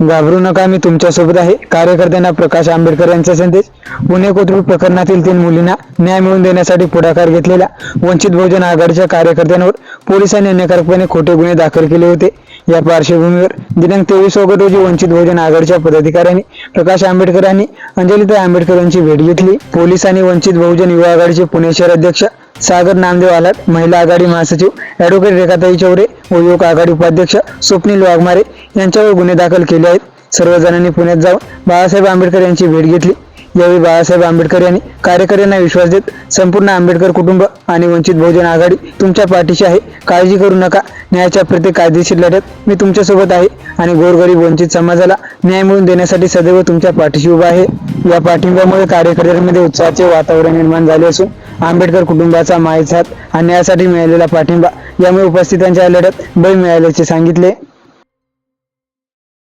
घाबरू नका मी तुमच्यासोबत आहे. कार्यकर्त्यांना प्रकाश आंबेडकर यांचा संदेश. पुणे कोथरूड प्रकरणातील तीन मुलींना न्याय मिळवून देण्यासाठी पुढाकार घेतलेल्या वंचित बहुजन आघाडीच्या कार्यकर्त्यांवर पोलिसांनी अन्यकारकपणे खोटे गुन्हे दाखल केले होते. या पार्श्वभूमीवर दिनांक तेवीस ऑगस्ट रोजी वंचित बहुजन आघाडीच्या पदाधिकाऱ्यांनी प्रकाश आंबेडकर यांनी अंजलीताई आंबेडकर यांची भेट घेतली. पोलिसांनी वंचित बहुजन युवा आघाडीचे पुणे शहर अध्यक्ष सागर नामदेव आलात महिला आघाडी महासचिव ॲडव्होकेट रेखाताई चौरे व युवक आघाडी उपाध्यक्ष स्वप्नील वाघमारे यांच्यावर गुन्हे दाखल केले आहेत. सर्वजणांनी पुण्यात जाऊन बाळासाहेब आंबेडकर यांची भेट घेतली. यावेळी बाळासाहेब आंबेडकर यांनी कार्यकर्त्यांना विश्वास देत संपूर्ण आंबेडकर कुटुंब आणि वंचित बहुजन आघाडी तुमच्या पाठीशी आहे. काळजी करू नका. न्यायाच्या प्रत्येक कायदेशीर लढ्यात मी तुमच्यासोबत आहे आणि गोरगरीब वंचित समाजाला न्याय मिळवून देण्यासाठी सदैव तुमच्या पाठीशी उभा आहे. या पाठिंब्यामुळे कार्यकर्त्यांमध्ये उत्साहाचे वातावरण निर्माण झाले असून आंबेडकर कुटुंबाचा मायझात आणि यासाठी मिळालेला पाठिंबा. यामुळे उपस्थितांच्या या लढ्यात बळ मिळाल्याचे सांगितले.